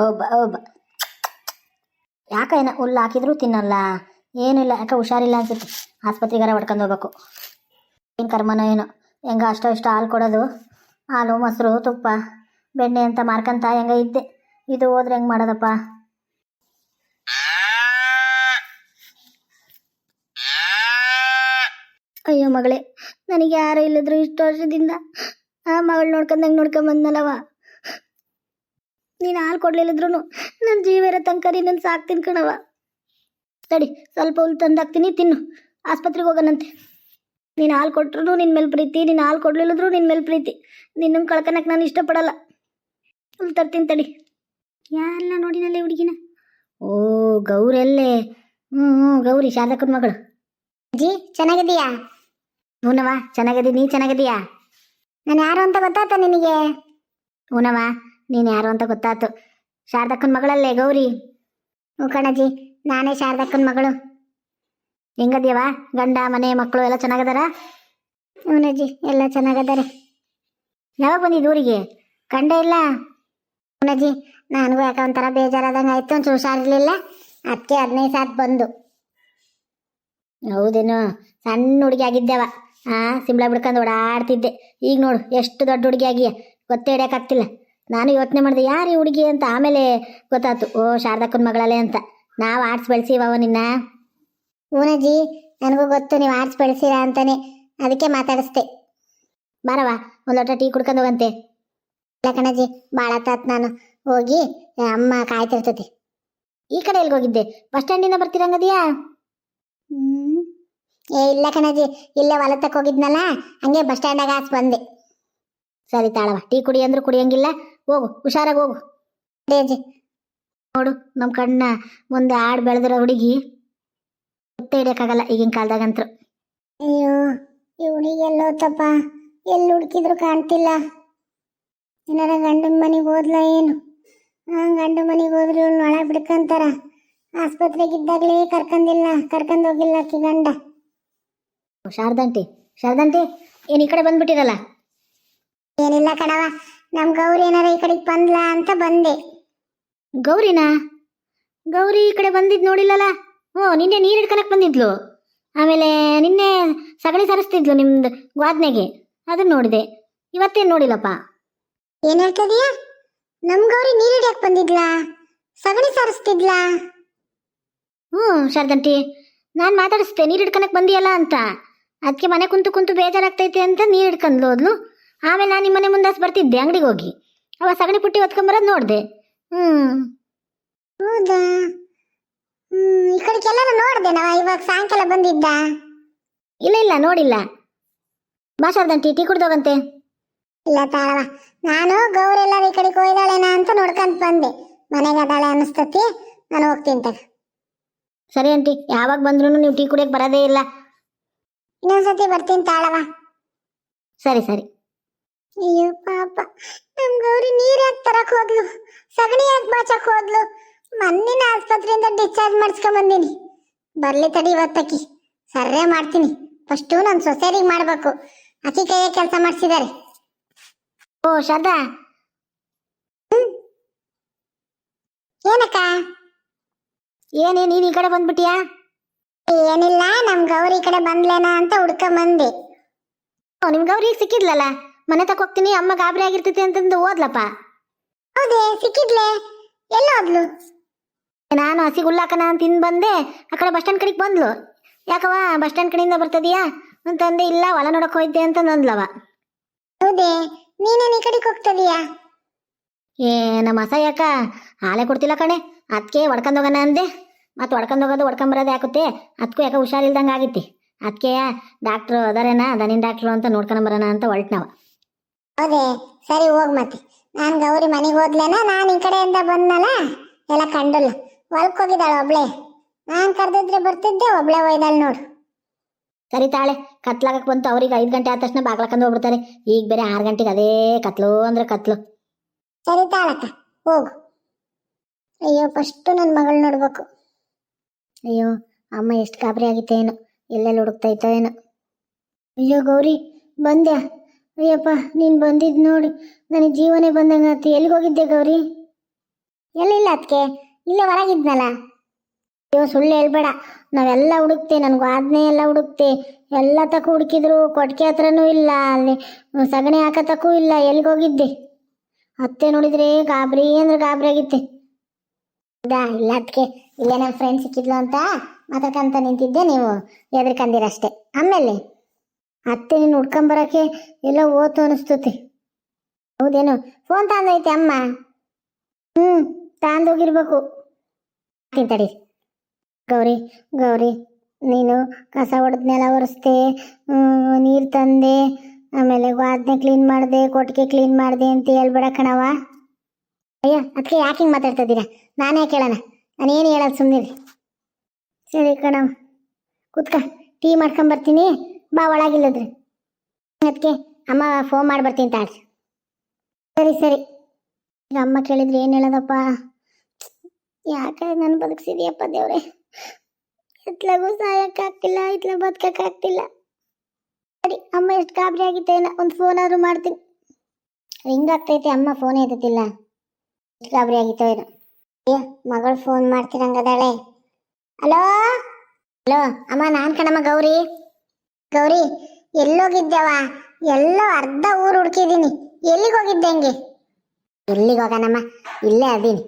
ಒಬ್ಬ ಒಬ್ಬ ಯಾಕ ಏನ ಹುಲ್ಲು ಹಾಕಿದ್ರು ತಿನ್ನಲ್ಲ? ಏನಿಲ್ಲ ಯಾಕೆ ಹುಷಾರಿಲ್ಲ ಅನ್ಸುತ್ತೆ. ಆಸ್ಪತ್ರೆಗಾರ ಹೊಡ್ಕೊಂಡು ಹೋಗ್ಬೇಕು. ಏನು ಕರ್ಮನೋ ಏನೋ. ಹೆಂಗ ಅಷ್ಟೋ ಇಷ್ಟ ಹಾಲು ಕೊಡೋದು? ಹಾಲು, ಮೊಸರು, ತುಪ್ಪ, ಬೆಣ್ಣೆ ಅಂತ ಮಾರ್ಕಂತ ಹೆಂಗ ಇದ್ದೆ. ಇದು ಹೋದ್ರೆ ಹೆಂಗೆ ಮಾಡೋದಪ್ಪ? ಅಯ್ಯೋ ಮಗಳೇ, ನನಗೆ ಯಾರು ಇಲ್ಲದ್ರು ಇಷ್ಟು ವರ್ಷದಿಂದ ಆ ಮಗಳು ನೋಡ್ಕೊಂಡಂಗೆ ನೋಡ್ಕೊಂಬಂದನಲ್ಲವ ನೀನು ಹಾಲು ಕೊಡ್ಲಿಲ್ಲದ್ರು ನನ್ನ ಜೀವ ಇರೋ ತನಕ ನೀನು ಸಾಕ್ತೀನಿ ಕಣವ ತಡಿ, ಸ್ವಲ್ಪ ಹುಲ್ ತಂದಾಕ್ತೀನಿ, ತಿನ್ನು. ಆಸ್ಪತ್ರೆಗೆ ಹೋಗೋಣಂತೆ. ನೀನು ಹಾಲು ಕೊಟ್ರು ನಿನ್ನ ಮೇಲೆ ಪ್ರೀತಿ, ನೀನು ಹಾಲು ಕೊಡ್ಲಿಲ್ಲದ್ರು ನಿನ್ನ ಮೇಲೆ ಪ್ರೀತಿ. ನಿನ್ನ ಕಳ್ಕೊಳಕ್ಕೆ ನಾನು ಇಷ್ಟಪಡಲ್ಲ. ಹುಲ್ ತರ್ತೀನಿ ತಡಿ. ಯಾರಲ್ಲ ನೋಡಿನಲ್ಲೇ ಹುಡುಗಿನ? ಓ, ಗೌರಲ್ಲೇ. ಹ್ಞೂ ಹ್ಞೂ ಗೌರಿ, ಶಾರದಕ್ಕನ ಮಗಳು. ಜಿ ಚೆನ್ನಾಗಿದೀಯಾ ಹೂನವ ಚೆನ್ನಾಗಿದೀನಿ ನೀ ಚೆನ್ನಾಗಿದೀಯಾ ನಾನು ಯಾರು ಅಂತ ಗೊತ್ತಾಯ್ತಾ ನಿನಗೆ? ಹೂನವ ನೀನು ಯಾರು ಅಂತ ಗೊತ್ತಾತು. ಶಾರದಕ್ಕನ ಮಗಳಲ್ಲೇ ಗೌರಿ. ಹ್ಞೂ ಕಣಜ್ಜಿ ನಾನೇ ಶಾರದಕ್ಕನ ಮಗಳು. ಹೆಂಗದ್ಯವ ಗಂಡ, ಮನೆ, ಮಕ್ಕಳು ಎಲ್ಲ ಚೆನ್ನಾಗದಾರ? ಹೂನಜ್ಜಿ ಎಲ್ಲ ಚೆನ್ನಾಗದಾರೆ. ಯಾವಾಗ ಬಂದಿದ್ದು ಊರಿಗೆ? ಕಂಡೆ ಇಲ್ಲ? ಹೂನಜ್ಜಿ ನನಗೂ ಯಾಕೆ ಒಂಥರ ಬೇಜಾರಾದಂಗೆ ಆಯ್ತು, ಒಂಚೂರು ಹುಷಾರಿರ್ಲಿಲ್ಲ. ಅದಕ್ಕೆ ಹದಿನೈದು ಸಾತ್ ಬಂದು. ಹೌದೇನು, ಸಣ್ಣ ಹುಡುಗಿ ಆಗಿದ್ದೆವ. ಆ, ಸಿಂಬಳ ಬಿಡ್ಕೊಂಡು ಓಡಾಡ್ತಿದ್ದೆ. ಈಗ ನೋಡು, ಎಷ್ಟು ದೊಡ್ಡ ಹುಡುಗಿ ಆಗಿಯ? ಗೊತ್ತೇ ಹಿಡಿಯೋಕ್ಕಾಗ್ತಿಲ್ಲ ನಾನು ಯೋಚನೆ ಮಾಡಿದೆ ಯಾರು ಈ ಹುಡುಗಿ? ಅಂತ ಆಮೇಲೆ ಗೊತ್ತಾಯ್ತು ಓ ಶಾರದಕ್ಕನ ಮಗಳಲ್ಲೇ ಅಂತ. ನಾವು ಆರ್ಟ್ಸ್ ಬೆಳೆಸಿವವ ನಿನ್ನ. ಊನಜಿ ನನಗೂ ಗೊತ್ತು ನೀವು ಆರ್ಟ್ಸ್ ಬೆಳೆಸಿರ ಅಂತಾನೆ. ಅದಕ್ಕೆ ಮಾತಾಡಿಸ್ದೆ. ಬಾರವಾ ಒಂದು ಲೋಟ ಟೀ ಕುಡ್ಕೊಂಡು ಹೋಗಂತೆ. ಇಲ್ಲ ಕಣಜ್ಜಿ ಭಾಳ ತಾತ್ ನಾನು. ಹೋಗಿ ಅಮ್ಮ ಕಾಯ್ತಿರ್ತೈತಿ ಈ ಕಡೆ ಎಲ್ಲಿಗೆ ಹೋಗಿದ್ದೆ? ಬಸ್ ಸ್ಟ್ಯಾಂಡಿಂದ ಬರ್ತೀರಂಗದಿಯಾ? ಹ್ಞೂ ಏ ಇಲ್ಲ ಕಣಜ್ಜಿ ಇಲ್ಲೇ ಹೊಲತಕ್ಕೆ ಹೋಗಿದ್ನಲ್ಲ ಹಂಗೆ ಬಸ್ ಸ್ಟ್ಯಾಂಡಾಗ ಹಾಸ್ ಬಂದೆ. ಸರಿ ತಾಳವ ಟೀ ಕುಡಿ ಅಂದ್ರೂ ಕುಡಿಯಂಗಿಲ್ಲ. ಹೋಗು ಹುಷಾರಾಗಿ ಹೋಗು. ಅದೇ ಅಜ್ಜಿ ನೋಡು ನಮ್ಮ ಕಣ್ಣ ಮುಂದೆ ಆಡ್ ಬೆಳೆದಿರೋ ಹುಡುಗಿ ಗೊತ್ತೇ ಹಿಡಿಯೋಕ್ಕಾಗಲ್ಲ ಈಗಿನ ಕಾಲದಾಗಂತರು. ಅಯ್ಯೋ ಈ ಹುಡುಗಿ ಎಲ್ಲೋತಪ್ಪ ಎಲ್ಲಿ ಹುಡುಕಿದ್ರು ಕಾಣ್ತಿಲ್ಲ. ಏನಾರ ಗಂಡನ ಮನೆಗೆ ಹೋದ್ಲ ಏನು? ಗಂಡನ ಗಂಡ ಮನೆಗೆ ಹೋದ್ರೆ ಇವಳು ಒಳಗೆ ಬಿಡ್ಕಂತಾರ? ಆಸ್ಪತ್ರೆಗಿದ್ದಾಗಲೇ ಕರ್ಕಂದಿಲ್ಲ ಕರ್ಕಂದು ಹೋಗಿಲ್ಲ ಆಕಿ ಗಂಡ. ಶಾರದಂಟಿ ಶಾರದಂಟಿ ಏನು ಈ ಕಡೆ ಬಂದ್ಬಿಟ್ಟಿರಲ್ಲ? ಏನಿಲ್ಲ ಕಣವ ನಮ್ ಗೌರಿ ಏನಾರ ಈ ಕಡೆಗೆ ಬಂದ್ಲಾ ಅಂತ ಬಂದೆ. ಗೌರಿನಾ? ಗೌರಿ ಈ ಕಡೆ ಬಂದಿದ್ ನೋಡಿಲ್ಲಲ್ಲ ಓ ನಿನ್ನೆ ನೀರು ಹಿಡ್ಕನಕ್ ಬಂದಿದ್ಲು. ಆಮೇಲೆ ನಿನ್ನೆ ಸಗಣಿ ಸರಿಸ್ತಿದ್ಲು ನಿಮ್ದು ಗ್ವಾದ್ನೆಗೆ. ಅದನ್ನ ನೋಡಿದೆ. ಇವತ್ತೇನ್ ನೋಡಿಲ್ಲಪ್ಪ? ಏನ್ ಹೇಳ್ತದೀಯ ನಮ್ ಗೌರಿ ನೀರು ಹಿಡಿಯಕ್ ಬಂದಿದ್ಲಾ? ಸಗಣಿ ಸಾರಿಸ್ತಿದ್ಲಾ? ಹ್ಞೂ ಶಾರದಂಟಿ. ನಾನು ಮಾತಾಡಿಸ್ದೆ ನೀರು ಹಿಡ್ಕನಕ್ ಬಂದಿಯಲ್ಲ ಅಂತ. ಅದಕ್ಕೆ ಮನೆ ಕುಂತು ಕುಂತು ಬೇಜಾರಾಗ್ತೈತೆ ಅಂತ ನೀರು ಹಿಡ್ಕೊಂಡು ಹೋದ್ಲು ಆಮೇಲೆ ನಾನು ನಿಮ್ಮ ಮನೆ ಮುಂದಾಸ್ ಬರ್ತಿದ್ದೆ ಅಂಗಡಿಗೆ ಹೋಗಿ. ಅವ ಸಗಣಿ ಪುಟ್ಟಿ ಹೊತ್ಕೊಂಬರೋದು ನೋಡಿದೆ. ಹ್ಞೂ ಹೌದಾ? ಹ್ಮ್ ಈ ಕಡೆಗೆಲ್ಲರೂ ನೋಡಿದೆ ನಾ ಇವಾಗ ಸಾಯಂಕಾಲ ಬಂದಿದ್ದ? ಇಲ್ಲ ಇಲ್ಲ ನೋಡಿಲ್ಲ. ಭಾಷಾರ್ದಂತಿ ಟೀ ಕುಡ್ದೋಗಂತೆ. ಇಲ್ಲ ತಾಳವ. ನಾನು ಗೌರಿ ಎಲ್ಲಾರು ಈ ಕಡೆಗೆ ಹೋಯ್ದಾಳೇನ ಅಂತ ನೋಡ್ಕೊಂತ ಬಂದೆ. ಮನೆಗೆ ಅದಾಳೆ ಅನಿಸ್ತತಿ ನಾನು ಹೋಗ್ತೀನಿ ತಗ. ಸರಿ ಆಂಟಿ ಯಾವಾಗ ಬಂದ್ರೂ ನೀವು ಟೀ ಕುಡಿಯಕ್ಕೆ ಬರೋದೇ ಇಲ್ಲ. ಇನ್ನೊಂದ್ಸತಿ ಬರ್ತೀನಿ ತಾಳವ. ಸರಿ ಸರಿ. ಅಯ್ಯೋ, ಪಾಪ. ನಮ್ ಗೌರಿ ನೀರ್ ಯಾಕೆ ತರಕ್ ಹೋದ್ಲು? ಸಗಣಿ ಯಾಕೆ ಬಾಚಕ್ ಹೋದ್ಲು? ಮಣ್ಣಿನ ಆಸ್ಪತ್ರೆಯಿಂದ ಡಿಸ್ಚಾರ್ಜ್ ಮಾಡಿಸ್ಕೊಂಡ್ ಬಂದೀನಿ. ಬರ್ಲಿ ತಡಿ ಇವತ್ತಕ್ಕಿ. ಸರ್ರೇ ಮಾಡ್ತೀನಿ. ಫಸ್ಟು ನನ್ನ ಸೊಸೆರಿಗೆ ಮಾಡ್ಬೇಕು. ಅಕ್ಕಿ ಕೈಯ ಕೆಲಸ ಮಾಡಿಸಿದ್ದಾರೆ. ಓ, ಶ್ರದ್ಧಾ. ಏನಕ್ಕ? ಏನೇ, ನೀನ್ ಈ ಕಡೆ ಬಂದ್ಬಿಟ್ಟಿಯಾ? ಏನಿಲ್ಲ, ನಮ್ ಗೌರಿ ಈ ಕಡೆ ಬಂದ್ಲೇನಾ ಅಂತ ಹುಡ್ಕೊಂಡ್ ಬಂದೆ. ನಿಮ್ ಗೌರಿ ಸಿಕ್ಕಿದ್ಲಲ್ಲ? ಮನೆ ತಕ ಹೋಗ್ತೀನಿ ಅಮ್ಮ ಗಾಬರಿ ಆಗಿರ್ತೈತಿ ಅಂತಂದು ಓದ್ಲಪ್ಪ. ಹೌದೇ ಸಿಕ್ಕಿದ್ಲೆ? ಎಲ್ಲ ಹೋದ್ಲು ನಾನು ಹಸಿ ಹುಲ್ಲಾಕನ ಅಂತ ತಿಂದು ಬಂದೆ ಆ ಕಡೆ ಬಸ್ ಸ್ಟ್ಯಾಂಡ್ ಕಡೆಗೆ ಬಂದ್ಲು. ಯಾಕವ ಬಸ್ ಸ್ಟ್ಯಾಂಡ್ ಕಡೆಯಿಂದ ಬರ್ತದೀಯಾ? ಅಂತಂದೆ ಇಲ್ಲ ಹೊಲ ನೋಡಕ್ ಹೋಯ್ದೆ ಅಂತ ಅಂದ್ಲವ. ಹೌದೇ ನೀನೇನು ಈ ಕಡೆಗೆ ಹೋಗ್ತದೀಯಾ? ಏ ನಮ್ಮ ಹಸ ಯಾಕ ಹಾಲೆ ಕೊಡ್ತಿಲ್ಲ ಕಣೆ ಅದಕ್ಕೆ ಹೊಡ್ಕೊಂಡ್ ಹೋಗೋಣ ಅಂದೆ. ಮತ್ತೆ ಹೊಡ್ಕೊಂಡ್ ಹೋಗೋದು ಹೊಡ್ಕೊಂಬರೋದು ಯಾಕುತ್ತೆ? ಅದಕ್ಕೂ ಯಾಕೆ ಹುಷಾರಿಲ್ದಂಗೆ ಆಗಿತ್ತು ಅದಕ್ಕೆ ಡಾಕ್ಟ್ರು ಅದಾರೇನ ದನಿನ್ ಡಾಕ್ಟ್ರು ಅಂತ ನೋಡ್ಕೊಂಡ್ ಬರೋಣ ಅಂತ ಹೊರಟ್ನವ. ಹೌದೇ ಸರಿ ಹೋಗ್ ಮತ್ತೆ. ನಾನು ಗೌರಿ ಮನೆಗೆ ಹೋದ್ಲೇನ? ನಾನು ಈ ಕಡೆಯಿಂದ ಬಂದ್ನಲ್ಲ? ಎಲ್ಲ ಕಂಡಲ್ಲ ಹೊಲಕ್ ಹೋಗಿದ್ದಾಳೆ ಒಬ್ಳೆ. ನಾನು ಕರೆದಿದ್ರೆ ಬರ್ತಿದ್ದೆ ಒಬ್ಳೆ ಒಯ್ದಾಳೆ ನೋಡು. ಸರಿ ತಾಳೆ ಕತ್ಲಾಗಕ್ ಬಂತು. ಅವ್ರಿಗೆ ಐದು ಗಂಟೆ ಆದ ತಕ್ಷಣ ಬಾಗ್ಲಕ್ಕಂದು ಹೋಗ್ಬಿಡ್ತಾರೆ. ಈಗ ಬೇರೆ ಆರು ಗಂಟೆಗೆ ಅದೇ ಕತ್ಲು ಅಂದ್ರೆ ಕತ್ಲು. ಸರಿ ತಾಳಕ್ಕ ಹೋಗು. ಅಯ್ಯೋ ಫಸ್ಟ್ ನನ್ನ ಮಗಳು ನೋಡ್ಬೇಕು. ಅಯ್ಯೋ ಅಮ್ಮ ಎಷ್ಟು ಗಾಬರಿ ಆಗಿತ್ತೇನು. ಏನೋ ಎಲ್ಲೆಲ್ಲಿ ಹುಡುಕ್ತಾ ಇತ್ತೋ ಏನೋ. ಅಯ್ಯೋ ಗೌರಿ ಬಂದ್ಯಾ? ಅಯ್ಯಪ್ಪ, ನೀನು ಬಂದಿದ್ದು ನೋಡಿ, ನನಗೆ ಜೀವನೇ ಬಂದಂಗ ಎಲ್ಲಿಗೆ ಹೋಗಿದ್ದೆ ಗೌರಿ? ಎಲ್ಲಿಲ್ಲ ಅದಕ್ಕೆ ಇಲ್ಲೇ ಹೊರಗಿದ್ನಲ್ಲ. ಅಯ್ಯೋ, ಸುಳ್ಳು ಹೇಳ್ಬೇಡ. ನಾವೆಲ್ಲ ಹುಡುಕ್ತೆ, ನನಗೆ ಆಜ್ಞೆ ಎಲ್ಲ ಹುಡುಕ್ತೆ. ಎಲ್ಲ ತಕ್ಕ ಹುಡುಕಿದ್ರು ಕೊಟ್ಟಿಗೆ ಹತ್ರನೂ ಇಲ್ಲ, ಅಲ್ಲಿ ಸಗಣಿ ಹಾಕತಕ್ಕೂ ಇಲ್ಲ, ಎಲ್ಲಿಗೆ ಹೋಗಿದ್ದೆ? ಅತ್ತೆ ನೋಡಿದ್ರೆ ಗಾಬರಿ ಅಂದ್ರೆ ಗಾಬರಿ ಆಗಿತ್ತೆ. ಹೌದಾ ಇಲ್ಲ ಅದಕ್ಕೆ ಇಲ್ಲೇ ನಮ್ಮ ಫ್ರೆಂಡ್ ಸಿಕ್ಕಿದ್ಲು ಅಂತ ಮಾತಾಡ್ಕೊಂತ ನಿಂತಿದ್ದೆ ನೀವು. ಎದ್ರಕಂದಿರಷ್ಟೇ. ಆಮೇಲೆ? ಅತ್ತೆ ನೀನು ಹುಡ್ಕೊಂಬರಕ್ಕೆ ಎಲ್ಲ ಓತು ಅನಿಸ್ತತೆ. ಹೌದೇನು? ಫೋನ್ ತಂದೈತೆ ಅಮ್ಮ. ಹ್ಞೂ ತಂದೋಗಿರ್ಬೇಕು. ತಿಂತಡಿ ಗೌರಿ ಗೌರಿ, ನೀನು ಕಸ ಹೊಡೆದ ನೆಲ ಒರೆಸ್ದೆ ನೀರು ತಂದೆ, ಆಮೇಲೆ ವಾದನೆ ಕ್ಲೀನ್ ಮಾಡಿದೆ, ಕೊಟ್ಟಿಗೆ ಕ್ಲೀನ್ ಮಾಡಿದೆ ಅಂತ ಹೇಳ್ಬೇಡ ಕಣವ ಅಯ್ಯ ಅದಕ್ಕೆ ಯಾಕೆ ಹಿಂಗೆ ಮಾತಾಡ್ತಾ ಇದ್ದೀರಾ? ನಾನೇ ಕೇಳೋಣ. ನಾನೇನು ಹೇಳೋದು ಸುಮ್ಮನೆ ಸರಿ ಕಣವ ಕೂತ್ಕ, ಟೀ ಮಾಡ್ಕೊಂಬರ್ತೀನಿ. ಬಾ ಒಳಗಿಲ್ಲದ್ರಿ ಅದಕ್ಕೆ ಅಮ್ಮ ಫೋನ್ ಮಾಡಿ ಬರ್ತೀನಿ ತಾಳ್ರಿ ಸರಿ ಸರಿ. ಈಗ ಅಮ್ಮ ಕೇಳಿದ್ರೆ ಏನು ಹೇಳೋದಪ್ಪ? ಯಾಕೆ ನನ್ನ ಬದುಕ್ಸಿದ್ಯಪ್ಪ ದೇವ್ರೆ? ಇತ್ಲಾಗೂ ಸಾಯಕ್ಕಾಗ್ತಿಲ್ಲ ಇತ್ಲ ಬದುಕಕ್ಕಾಗ್ತಿಲ್ಲ. ಸರಿ, ಅಮ್ಮ ಎಷ್ಟು ಕಾಬರಿ ಆಗಿತ್ತೇನ ಒಂದು ಫೋನ್ ಆದರೂ ಮಾಡ್ತೀನಿ. ರಿಂಗ್ ಆಗ್ತೈತೆ, ಅಮ್ಮ ಫೋನ್ ಎತ್ತುತ್ತಿಲ್ಲ. ಎಷ್ಟು ಗಾಬರಿ ಆಗಿತ್ತೋ ಏನೋ. ಏ, ಮಗಳು ಫೋನ್ ಮಾಡ್ತೀರಂಗದಾಳೆ. ಹಲೋ ಹಲೋ ಅಮ್ಮ, ನಾನು ಕಣಮ್ಮ ಗೌರಿ. ಗೌರಿ ಎಲ್ಲೋಗಿದ್ದೆವ ಎಲ್ಲೋ ಅರ್ಧ ಊರು ಹುಡುಕಿದ್ದೀನಿ ಎಲ್ಲಿಗೆ ಹೋಗಿದ್ದೆ ಹಂಗೆ? ಎಲ್ಲಿಗೆ ಹೋಗೋಣಮ್ಮ ಇಲ್ಲೇ ಅದೀನಿ.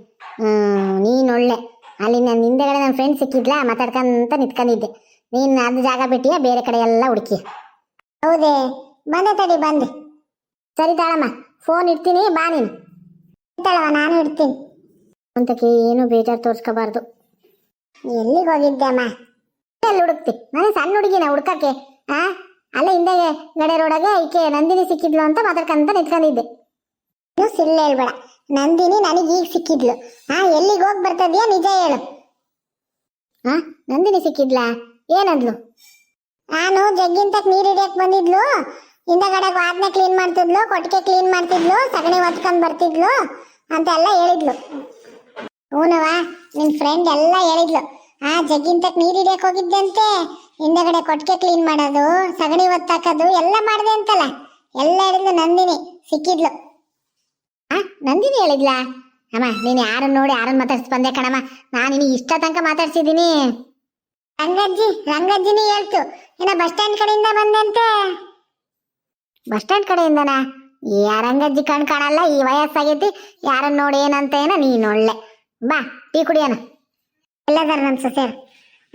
ನೀನು ಒಳ್ಳೆ. ಅಲ್ಲಿ ನನ್ನ ಹಿಂದೆಗಡೆ ನನ್ನ ಫ್ರೆಂಡ್ ಸಿಕ್ಕಿದ್ಲಾ? ಮಾತಾಡ್ಕೊಂತ ನಿಂತ್ಕೊಂಡಿದ್ದೆ. ನೀನು ಅದು ಜಾಗ ಬಿಟ್ಟಿಯ? ಬೇರೆ ಕಡೆ ಎಲ್ಲ ಹುಡುಕಿ. ಹೌದೇ. ಬಂದೆ ತಡಿ, ಬಂದೆ. ಸರಿ ತಾಳಮ್ಮ ಫೋನ್ ಇಡ್ತೀನಿ, ಬಾ ನೀನು. ಇರ್ತಾಳವ ನಾನು ಇಡ್ತೀನಿ. ಅಂತಕ್ಕೆ ಏನು ಬೇಜಾರು ತೋರಿಸ್ಕೋಬಾರ್ದು. ಎಲ್ಲಿಗೆ ಹೋಗಿದ್ದೆ ಅಮ್ಮ ಎಲ್ಲಿ ಹುಡುಕ್ತಿ? ನಾನು ಸಣ್ಣ ಹುಡುಗಿನ ಹುಡ್ಕಕ್ಕೆ. ಆ? ಅಲ್ಲ ಹಿಂದೆ ಗಡೆ ರೋಡಾಗೆ ಈಕೆ ನಂದಿನಿ ಸಿಕ್ಕಿದ್ಲು ಅಂತ ಮಾತಾಡ್ಕೊಂತ ನಿಂತ್ಕೊಂಡಿದ್ದೆ ನೀವು ಸುಳ್ಳು ಹೇಳ್ಬೇಡ. ನಂದಿನಿ ನನಗೆ ಈಗ ಸಿಕ್ಕಿದ್ಲು. ಆ, ಎಲ್ಲಿಗೆ ಹೋಗಿ ಬರ್ತದ್ಯಾ? ನಿಜ ಹೇಳು. ಹಾ ನಂದಿನಿ ಸಿಕ್ಕಿದ್ಲಾ? ಏನಂದ್ಲು? ನಾನು ಜಗ್ಗಿಂತ ನೀರು ಹಿಡಿಯಕ್ ಬಂದಿದ್ಲು. ಹಿಂದಗಡೆ ವಾದ್ನ ಕ್ಲೀನ್ ಮಾಡ್ತಿದ್ಲು, ಕೊಟ್ಟಿಗೆ ಕ್ಲೀನ್ ಮಾಡ್ತಿದ್ಲು, ಸಗಣಿ ಒತ್ಕೊಂಡ್ ಬರ್ತಿದ್ಲು ಅಂತ ಎಲ್ಲ ಹೇಳಿದ್ಲು. ಹೂನವ ನಿನ್ ಫ್ರೆಂಡ್ ಎಲ್ಲ ಹೇಳಿದ್ಲು. ಆ ಜಗ್ಗಿಂತಕ್ ನೀರು ಹಿಡಿಯಕ್ ಹೋಗಿದ್ದಂತೆ ಹಿಂದಗಡೆ ಕೊಟ್ಟಿಗೆ ಕ್ಲೀನ್ ಮಾಡೋದು, ಸಗಣಿ ಒತ್ತಾಕೋದು ಎಲ್ಲ ಮಾಡಿದೆ ಅಂತಲ್ಲ. ಎಲ್ಲ ಹೇಳಿದ್ಲು ನಂದಿನಿ ಸಿಕ್ಕಿದ್ಲು. ಆ, ನಂದಿನಿ ಹೇಳಿದ್ಲಾ? ಅಮ್ಮ, ನೀನು ಯಾರನ್ನ ನೋಡಿ ಯಾರನ್ನ ಮಾತಾಡ್ಸಿ ಬಂದೆ ಕಣಮ್ಮ. ನಾನು ನಿನಗೆ ಇಷ್ಟ ತನಕ ಮಾತಾಡ್ಸಿದ್ದೀನಿ ರಂಗಜ್ಜಿ ರಂಗಜ್ಜಿನೇ ಹೇಳ್ತು. ಏನ ಬಸ್ ಸ್ಟ್ಯಾಂಡ್ ಕಡೆಯಿಂದ ಬಂದಂತೆ. ಬಸ್ ಸ್ಟ್ಯಾಂಡ್ ಕಡೆಯಿಂದನಾ? ಈ ರಂಗಜ್ಜಿ ಕಣ್ ಕಾಣಲ್ಲ, ಈ ವಯಸ್ಸಾಗೈತಿ. ಯಾರನ್ನ ನೋಡಿ ಏನಂತ ಏನೋ ನೀನು ಒಳ್ಳೆ. ಬಾ, ಟೀ ಕುಡಿಯೋಣ. ಎಲ್ಲದಾರ ನಮ್ಮ ಸೊಸೆಯರು.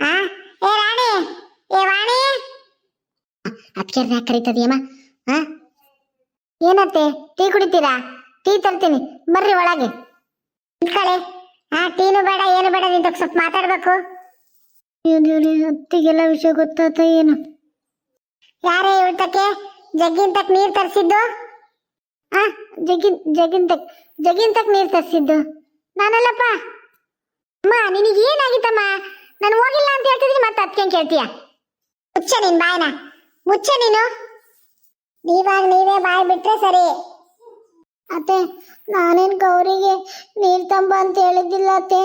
ಆ? ಏ, ರಾಣಿ! ಏ, ವಾಣಿ! ಅದಕ್ಕೆ ಯಾಕೆ ಕರೀತದಿಯಮ್ಮ ಆ? ಏನತ್ತೆ? ಟೀ ಕುಡಿತೀರಾ? ಟೀ ತರ್ತೀನಿ. ಬರ್ರಿ ಒಳಗೆ. ನಿಂತ್ಕೊಳ್ಳಿ. ಆ, ಟೀನು ಬೇಡ, ಏನು ಬೇಡ, ನಿಂತ ಸ್ವಲ್ಪ ಮಾತಾಡ್ಬೇಕು. ಅತ್ತಿಗೆಲ್ಲ ವಿಷಯ ಗೊತ್ತಾತ ಏನು? ಯಾರೇ ಇವತ್ತಕ್ಕೆ ಜಗ್ಗಿಂತಕ್ ನೀರ್ ತರಿಸಿದ್ದು? ಆ, ಜಗ್ಗಿನ್ ಜಗ್ಗಿಂತಕ್ ಜಗ್ಗಿಂತಕ್ ನೀರ್ ತರಿಸಿದ್ದು. ನಾನಲ್ಲಪ್ಪ. ಅಮ್ಮ, ನಿನಗೆ ಏನಾಗಿತ್ತಮ್ಮ? ನಾನು ಹೋಗಿಲ್ಲ ಅಂತ ಹೇಳ್ತಿದ್ದೀನಿ, ಮತ್ತೆ ಅದಕ್ಕೆ ಕೇಳ್ತೀಯ? ಮುಚ್ಚ ನಿನ್ ಬಾಯ್ನ. ಮುಚ್ಚ ನೀನು. ನೀವಾಗ ನೀವೇ ಬಾಯ್ ಬಿಟ್ರೆ ಸರಿ. ಅತ್ತೆ, ನಾನೇನ್ ಗೌರಿಗೆ ನೀರು ತಂಬ ಅಂತ ಹೇಳಿದ್ದಿಲ್ಲ ಅತ್ತೆ.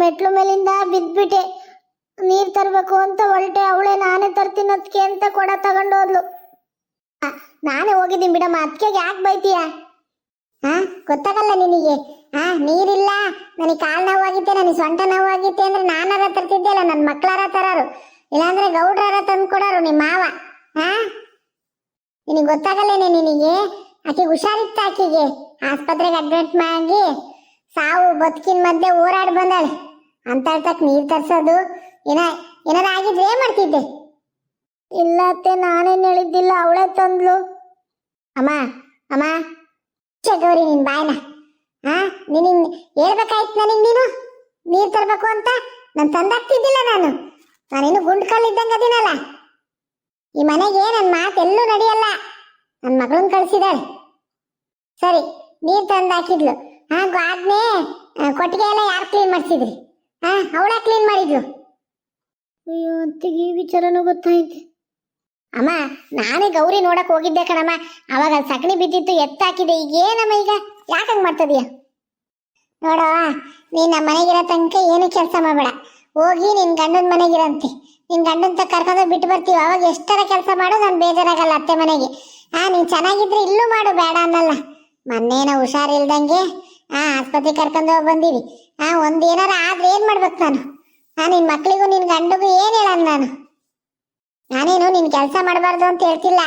ಮೆಟ್ಲು ಮೇಲಿಂದ ಬಿದ್ಬಿಟ್ಟೆ. ನೀರ್ ತರಬೇಕು ಅಂತ ಹೊರಟೆ, ಅವಳೆ ನಾನೇ ತರ್ತೀನಿ ಅದಕ್ಕೆ ಅಂತ ಕೊಡ ತಗೊಂಡೋದ್ಲು. ನಾನೇ ಹೋಗಿದ್ದೀನಿ ಬಿಡಮ್ಮ ಅದಕ್ಕೆ ಯಾಕೆ ಬೈತೀಯ? ಹಾ, ಗೊತ್ತಾಗಲ್ಲ ನಿನಗೆ. ಹಾ ನೀರಿಲ್ಲ. ನನಗೆ ಕಾಲ್ ನೋವಾಗಿತ್ತೆ ನನಗೆ ಸೊಂಟ ನೋವಾಗಿತ್ತೆ ಅಂದ್ರೆ ನಾನಾರ ತರ್ತಿದ್ದೆ ಅಲ್ಲ ನನ್ನ ಮಕ್ಕಳಾರ ತರಾರು. ಇಲ್ಲಾಂದ್ರೆ ಗೌಡ್ರಾರ ತಂದು ಕೊಡೋರು ನಿಮ್ಮ ಮಾವ. ಹಾ ನಿನಗೆ ಗೊತ್ತಾಗಲ್ಲೇನೆ ನಿನಗೆ? ಆಕೆಗೆ ಹುಷಾರಿತ್ತ ಆಕೆಗೆ. ಆಸ್ಪತ್ರೆಗೆ ಅಡ್ಮಿಟ್ ಮಾಡಿ ಸಾವು ಬದುಕಿನ ಮಧ್ಯೆ ಓಡಾಡಿ ಬಂದಾಳೆ. ಅಂತ ಹೇಳ್ತಕ್ ನೀರು ತರ್ಸೋದು. ಏನ ಏನಾರ ಆಗಿದ್ರೆ ಏನ್ ಮಾಡ್ತಿದ್ದೆ? ಇಲ್ಲ ಅತ್ತೆ ನಾನೇನು ಹೇಳಿದ್ದಿಲ್ಲ ಅವಳೇ ತಂದ್ಲು. ಅಮ್ಮ ಅಮ್ಮ. ಚಗೋರಿ ಗೌರಿ ನಿನ್ ಬಾಯ್ನ ಹಾ ನಿನ್ ಹೇಳ್ಬೇಕಾಯ್ತು ನನಗೆ ನೀನು? ನೀರು ತರಬೇಕು ಅಂತ? ನಾನು ತಂದಾಗ್ತಿದ್ದಿಲ್ಲ ನಾನು. ನಾನೇನು ಗುಂಡ್ಕಲ್ಲಿದ್ದಂಗೆ ಅದೀನಲ್ಲ. ಈ ಮನೆಗೆ ನನ್ನ ಮಾತು ಎಲ್ಲೂ ನಡೆಯಲ್ಲ. ನನ್ನ ಮಗಳನ್ನ ಕಳಿಸಿದಾಳೆ. ಸರಿ ನೀರು ತಂದು ಹಾಕಿದ್ಲು. ಹಾ ಆದ್ನೇ ಕೊಟ್ಟಿಗೆ ಎಲ್ಲ ಯಾರು ಕ್ಲೀನ್ ಮಾಡಿಸಿದ್ರಿ? ಹಾ ಅವಳ ಕ್ಲೀನ್ ಮಾಡಿದ್ಲು? ಅಯ್ಯೋ ಅಂತಿಗೆ ಈ ವಿಚಾರನೂ ಗೊತ್ತಾಯ್ತು. ಅಮ್ಮ, ನಾನೇ ಗೌರಿ ನೋಡಕ್ ಹೋಗಿದ್ದೆ ಕಣಮ್ಮ. ಅವಾಗ ಸಗಣಿ ಬಿದ್ದಿತ್ತು ಎತ್ತಾಕಿದೆ. ಈಗ ಏನಮ್ಮ ಈಗ? ಯಾಕೆ ಹಂಗೆ ಮಾಡ್ತದೀಯ? ನೋಡೋ ನೀನ್ ನಮ್ಮ ಮನೆಗಿರೋ ತನಕ ಏನು ಕೆಲಸ ಮಾಡಬೇಡ. ಹೋಗಿ ನಿನ್ ಗಂಡನ ಮನೆಗಿರಂತೆ. ನಿನ್ ಗಂಡನ ತ ಕರ್ಕೊಂಡು ಬಿಟ್ಟು ಬರ್ತೀವಿ ಅವಾಗ ಎಷ್ಟರ ಕೆಲಸ ಮಾಡು? ನಾನು ಬೇಜಾರಾಗಲ್ಲ ಅತ್ತೆ ಮನೆಗೆ. ಹಾ ನೀನ್ ಚೆನ್ನಾಗಿದ್ರೆ ಇಲ್ಲೂ ಮಾಡು, ಬೇಡ ಅನ್ನಲ್ಲ. ಮೊನ್ನೇನ ಹುಷಾರಿಲ್ದಂಗೆ ಹಾ ಆಸ್ಪತ್ರೆ ಕರ್ಕೊಂಡು ಹೋಗಿ ಬಂದೀವಿ ಹಾ ಒಂದ್ ಏನಾರ ಆದ್ರೆ ಏನ್ ಮಾಡ್ಬೇಕು ನಾನು? ಹಾ ನಿನ್ ಮಕ್ಳಿಗೂ ನಿನ್ ಗಂಡಗೂ ಏನ್ ಹೇಳನ್ ನಾನು? ನಾನೇನು ನಿನ್ ಕೆಲಸ ಮಾಡಬಾರ್ದು ಅಂತ ಹೇಳ್ತಿಲ್ಲ.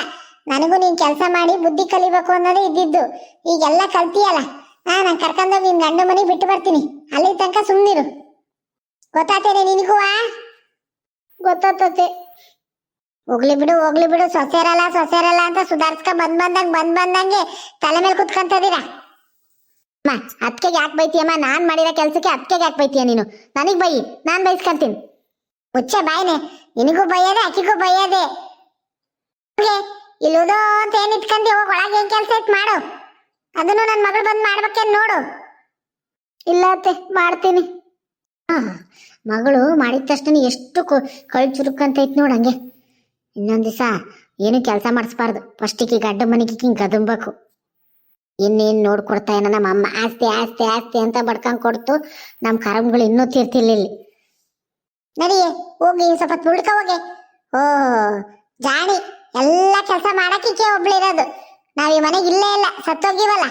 ನನಗೂ ನೀನ್ ಕೆಲಸ ಮಾಡಿ ಬುದ್ಧಿ ಕಲಿಬೇಕು ಅನ್ನೋದೇ ಇದ್ದಿದ್ದು. ಈಗೆಲ್ಲ ಕಲ್ತಿಯಲ್ಲ? ಹಾ ನಾನು ಕರ್ಕೊಂಡೋಗಿ ನಿನ್ ಗಂಡು ಮನೆ ಬಿಟ್ಟು ಬರ್ತೀನಿ. ಅಲ್ಲಿ ತನಕ ಸುಮ್ನಿರು. ಗೊತ್ತಾತೇನೆ ನಿನಗೂ ಗೊತ್ತಾತತೆ ಹೋಗ್ಲಿ ಬಿಡು ಹೋಗ್ಲಿ ಬಿಡು. ಸೊಸೆರಲ್ಲ ಸೊಸೆರಲ್ಲ ಅಂತ ಸುಧಾರ್ಸ್ಕ ಬಂದ್ ಬಂದಂಗ್, ಬಂದ್ ಬಂದಂಗೆ ತಲೆ ಮೇಲೆ ಕುತ್ಕೊಂತದೀರ ಅಮ್ಮ ಅದಕ್ಕೆ ಯಾಕೆ ಬೈತೀಯಮ್ಮ ನಾನ್ ಮಾಡಿರೋ ಕೆಲ್ಸಕ್ಕೆ ಅದಕ್ಕೆ ಯಾಕೆ ಬೈತೀಯ ನೀನು? ನನಗ್ ಬೈ, ನಾನ್ ಬೈಸ್ಕೊಂತೀನಿ. ಮುಚ್ಚೆ ಬಾಯ್ನೆ. ನಿನಗೂ ಬಯ್ಯದೆ ಅಕ್ಕಿಗೂ ಬಯ್ಯದೆ ಇಲ್ಲೋದೋ ಅಂತ ಏನ್ ಇಟ್ಕೊಂಡಿ ಹೋಗ್ ಒಳಗೆ ಏನ್ ಕೆಲಸ ಐತ್ ಮಾಡು. ಅದನ್ನು ನನ್ನ ಮಗಳು ಬಂದ್ ಮಾಡ್ಬೇಕೇನ್ ನೋಡು. ಇಲ್ಲ ಅತ್ತೆ, ಮಾಡ್ತೀನಿ. ಮಗಳು ಮಾಡಿದ ತಕ್ಷಣ ಎಷ್ಟು ಕೈ ಚುರುಕಂತ ಐತ್ ನೋಡು ಹಂಗೆ. ಇನ್ನೊಂದ್ ದಿವಸ ಏನು ಕೆಲಸ ಮಾಡಿಸ್ಬಾರ್ದು. ಫಸ್ಟಿಗೆ ಗಡ್ಡ ಮನೆಗೆ ಹಿಂಗೆ ಗದುಂಬಕು ಇನ್ನೇನ್ ನೋಡ್ಕೊಡ್ತಾ ಏನೋ ನಮ್ಮ ಅಮ್ಮ. ಆಸ್ತಿ ಆಸ್ತಿ ಆಸ್ತಿ ಅಂತ ಬಡ್ಕೊಂಡ್ ಕೊಡ್ತು. ನಮ್ಮ ಕರಂಗಳು ಇನ್ನೂ ತೀರ್ತಿರ್ಲಿಲ್ಲ. ನಡಿಯೇ ಹೋಗಿ ಸ್ವಲ್ಪ ತುಳ್ಕ ಹೋಗಿ. ಓ, ಜಾಣಿ, ಎಲ್ಲ ಕೆಲಸ ಮಾಡಕ್ಕೆ ಒಬ್ಳಿರೋದು ನಾವ್ ಈ ಮನೆಗೆ ಇಲ್ಲೇ ಇಲ್ಲ, ಸತ್ತೋಗಿವಲ್ಲ.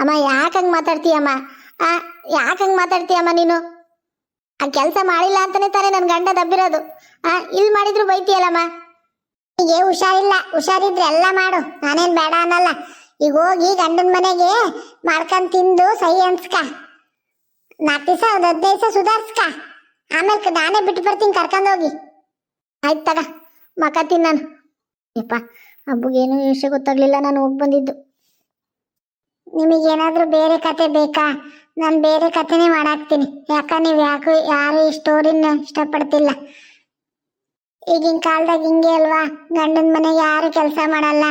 ಅಮ್ಮ ಯಾಕಂಗ್ ಮಾತಾಡ್ತೀಯಮ್ಮ ಆ ಯಾಕಂಗ್ ಮಾತಾಡ್ತೀಯಮ್ಮ ನೀನು? ಆ ಕೆಲಸ ಮಾಡಿಲ್ಲ ಅಂತಾನೆ ತಾನೇ ನನ್ ಗಂಡ ದಬ್ಬಿರೋದು. ಆ ಇಲ್ಲಿ ಮಾಡಿದ್ರು ಬೈತೀಯಲ್ಲಮ್ಮ ಹೀಗೆ ಹುಷಾರಿಲ್ಲ, ಹುಷಾರಿದ್ರೆ ಎಲ್ಲ ಮಾಡು. ನಾನೇನ್ ಬೇಡ ಅನ್ನಲ್ಲ. ಈಗ ಹೋಗಿ ಗಂಡನ ಮನೆಗೆ ಮಾಡ್ಕೊಂಡ್ ತಿಂದು ಸೈ ಅನ್ಸ್ಕ ನಾಲ್ಕು ದಿವಸ ಒಂದು ಸುಧಾರ್ಸ್ಕ. ಆಮೇಲೆ ನಾನೇ ಬಿಟ್ಟು ಬರ್ತೀನಿ, ಕರ್ಕೊಂಡು ಹೋಗಿ. ಆಯ್ತು ತಗ ಮಕತೀನಿ ನಾನು. ಯಪ್ಪ ಹಬ್ಬಗೇನು ವಿಷಯ ಗೊತ್ತಾಗ್ಲಿಲ್ಲ ನಾನು ಹೋಗಿ ಬಂದಿದ್ದು. ನಿಮಗೇನಾದ್ರೂ ಬೇರೆ ಕತೆ ಬೇಕಾ? ನಾನು ಬೇರೆ ಕತೆನೇ ಮಾಡಾಕ್ತೀನಿ. ಯಾಕ, ನೀವು ಯಾಕೆ ಯಾರು ಈ ಸ್ಟೋರಿನ ಇಷ್ಟಪಡ್ತಿಲ್ಲ. ಈಗಿನ ಕಾಲದಾಗ ಹಿಂಗೆ ಅಲ್ವಾ? ಗಂಡನ ಮನೆಗೆ ಯಾರು ಕೆಲಸ ಮಾಡಲ್ಲ.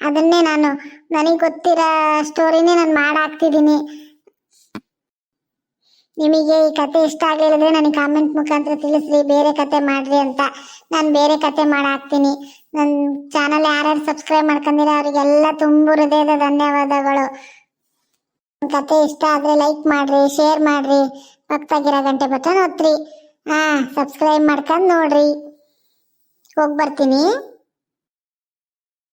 ಅದನ್ನೇ ನಾನು, ನನಗೆ ಗೊತ್ತಿರೋ ಸ್ಟೋರಿನೇ ನಾನು ಮಾಡಾಕ್ತಿದ್ದೀನಿ. ನಿಮಗೆ ಈ ಕತೆ ಇಷ್ಟ ಆಗಲಿಲ್ಲದ್ರೆ ನನಗೆ ಕಾಮೆಂಟ್ ಮುಖಾಂತರ ತಿಳಿಸ್ರಿ, ಬೇರೆ ಕತೆ ಮಾಡ್ರಿ ಅಂತ. ನಾನು ಬೇರೆ ಕತೆ ಮಾಡಾಕ್ತೀನಿ. ನನ್ನ ಚಾನಲ್ ಯಾರ್ಯಾರು ಸಬ್ಸ್ಕ್ರೈಬ್ ಮಾಡ್ಕೊಂಡಿರ ಅವರಿಗೆಲ್ಲ ತುಂಬ ಹೃದಯದ ಧನ್ಯವಾದಗಳು. ಕತೆ ಇಷ್ಟ ಆದರೆ ಲೈಕ್ ಮಾಡ್ರಿ ಶೇರ್ ಮಾಡ್ರಿ. ಪಕ್ಕದಾಗಿರೋ ಗಂಟೆ ಬಟನ್ ಒತ್ತ್ರಿ ಹಾಂ ಸಬ್ಸ್ಕ್ರೈಬ್ ಮಾಡ್ಕೊಂಡು ನೋಡ್ರಿ. ಹೋಗಿ ಬರ್ತೀನಿ.